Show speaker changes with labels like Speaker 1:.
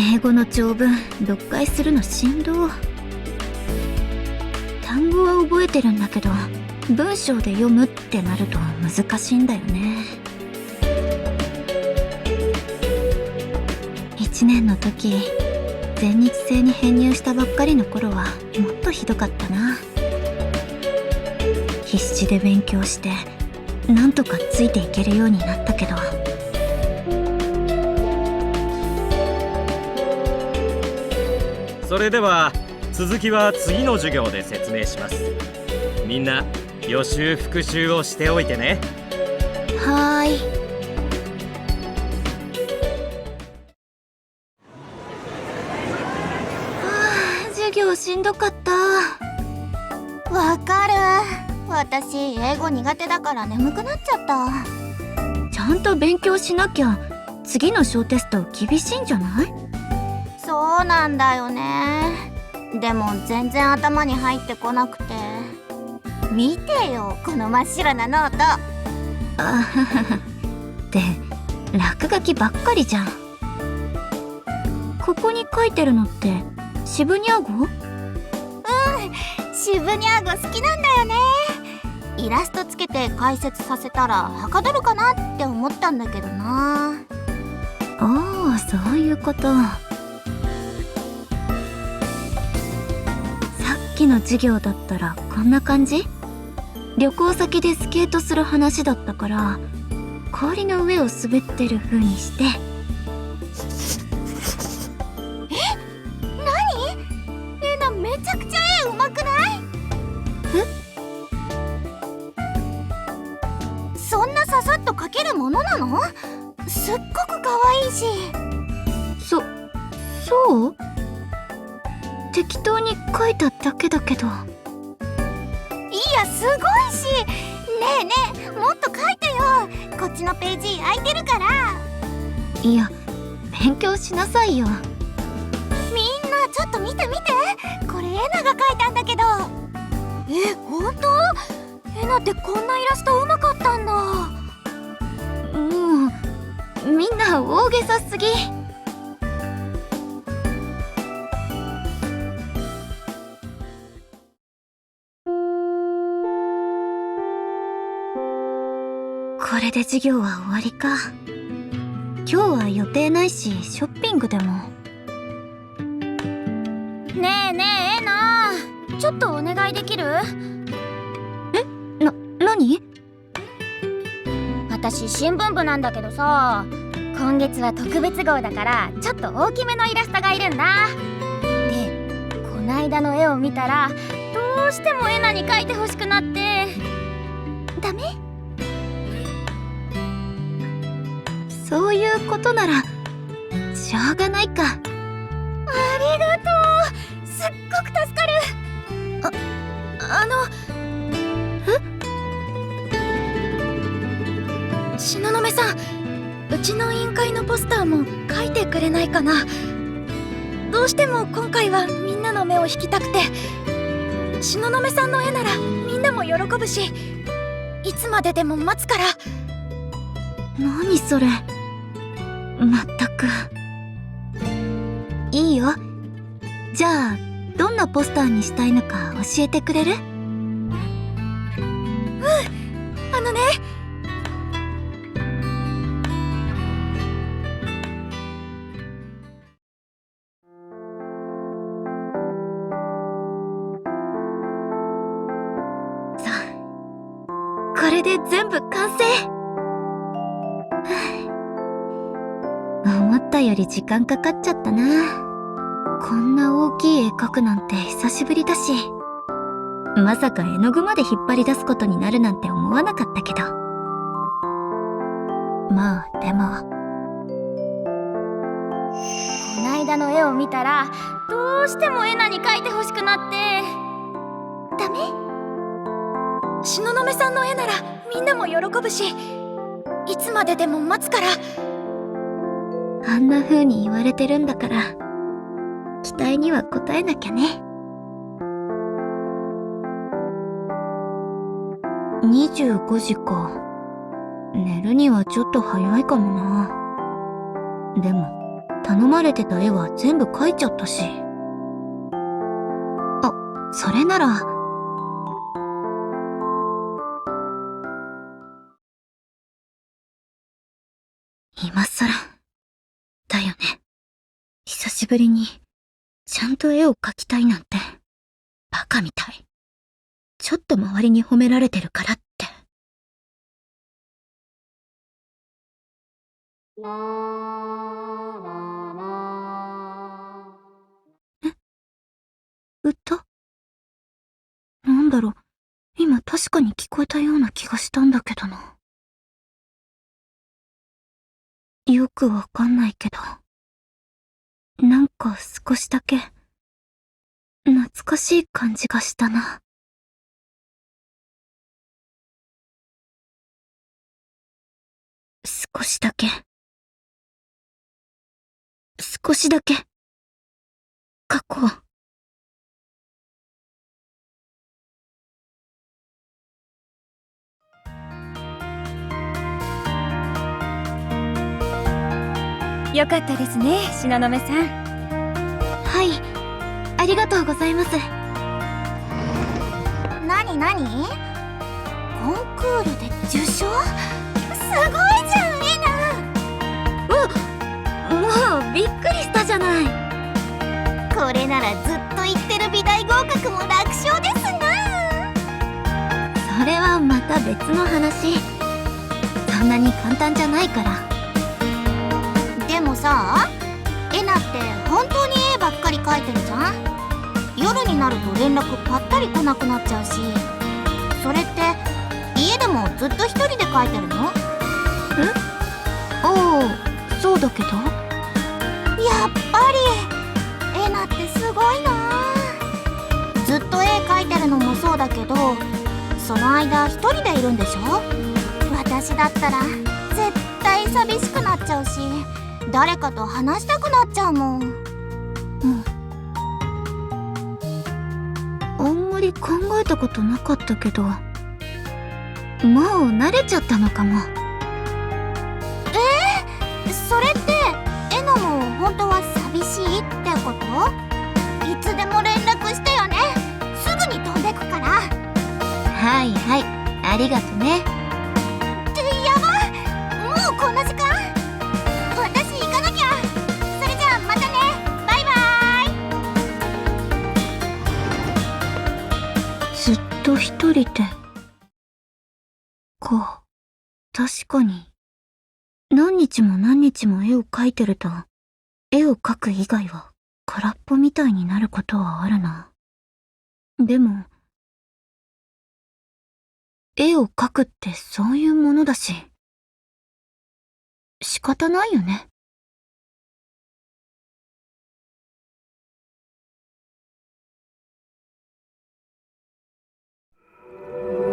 Speaker 1: 英語の長文読解するのしんど。単語は覚えてるんだけど文章で読むってなると難しいんだよね。1年の時全日制に編入したばっかりの頃はもっとひどかったな。必死で勉強してなんとかついていけるようになったけど
Speaker 2: それでは続きは次の授業で説明します。みんな予習復習をしておいてね。
Speaker 1: はーい。はあ授業しんどかった。
Speaker 3: わかる。私英語苦手だから眠くなっちゃった。
Speaker 1: ちゃんと勉強しなきゃ次の小テスト厳しいんじゃない？
Speaker 3: そうなんだよね。でも全然頭に入ってこなくて。見てよこの真っ白なノート。
Speaker 1: あはははで落書きばっかりじゃん。ここに書いてるのって渋ニャ語
Speaker 3: 渋ニャーゴ好きなんだよね。イラストつけて解説させたらはかどるかなって思ったんだけどな。
Speaker 1: おおそういうことさっきの授業だったらこんな感じ？旅行先でスケートする話だったから氷の上を滑ってる風にして適当に書いただけだけど。
Speaker 3: いやすごいし。ねえねえもっと描いてよ。こっちのページ空いてるから。
Speaker 1: いや勉強しなさいよ。
Speaker 3: みんなちょっと見て見て。これエナが描いたんだけど。え本当？エナってこんなイラストうまかったんだ。
Speaker 1: もうみんな大げさすぎれで授業は終わりか。今日は予定ないしショッピングでも。
Speaker 3: ねえねえエナちょっとお願いできる？
Speaker 1: な何？
Speaker 3: 私新聞部なんだけどさ今月は特別号だからちょっと大きめのイラストがいるんだ。でこないだの絵を見たらどうしてもエナに描いてほしくなって。ダメ？
Speaker 1: そういうことならしょうがないか。
Speaker 3: ありがとう。すっごく助かる。ああの東雲さんうちの委員会のポスターも書いてくれないかな。どうしても今回はみんなの目を引きたくて。東雲さんの絵ならみんなも喜ぶしいつまででも待つから。
Speaker 1: 何それ？まったく。いいよ。じゃあどんなポスターにしたいのか教えてくれる？
Speaker 3: あのね。
Speaker 1: さこれで全部たより時間かかっちゃったな。こんな大きい絵描くなんて久しぶりだし。まさか絵の具まで引っ張り出すことになるなんて思わなかったけど。まあでも。
Speaker 3: こないだの絵を見たらどうしてもエナに描いてほしくなって。ダメ？東雲さんの絵ならみんなも喜ぶしいつまででも待つから
Speaker 1: あんな風に言われてるんだから期待には応えなきゃね。25時か。寝るにはちょっと早いかもな。でも頼まれてた絵は全部描いちゃったし。あ、それなら、しぶりに、ちゃんと絵を描きたいなんて、バカみたい。ちょっと周りに褒められてるからって。え？歌？なんだろう、今確かに聞こえたような気がしたんだけどな。よくわかんないけど。なんか少しだけ、懐かしい感じがしたな。少しだけ。少しだけ。過去。
Speaker 3: よかったですね東雲さん
Speaker 1: はい。ありがとうございます。
Speaker 3: なになにコンクールで受賞？すごいじゃんエナ
Speaker 1: もうびっくりしたじゃない。
Speaker 3: これならずっと言ってる美大合格も楽勝ですな
Speaker 1: それはまた別の話。そんなに簡単じゃないから。
Speaker 3: さエナって本当に絵ばっかり描いてるじゃん。夜になると連絡ぱったり来なくなっちゃうしそれって家でもずっと一人で描いてるの？
Speaker 1: おお、そうだけど。
Speaker 3: やっぱりエナってすごいな。ずっと絵描いてるのもそうだけどその間一人でいるんでしょ？私だったら絶対寂しくなっちゃうし誰かと話したくなっちゃうもん
Speaker 1: うん。あんまり考えたことなかったけど、もう慣れちゃったのかも。
Speaker 3: それってエナも本当は寂しいってこと？いつでも連絡してよねすぐに飛んでくから
Speaker 1: はいはい、ありがとね。
Speaker 3: ってやばもうこんな時間
Speaker 1: と一人で。か。確かに。何日も何日も絵を描いてると、絵を描く以外は空っぽみたいになることはあるな。でも、絵を描くってそういうものだし、仕方ないよね。Thank you.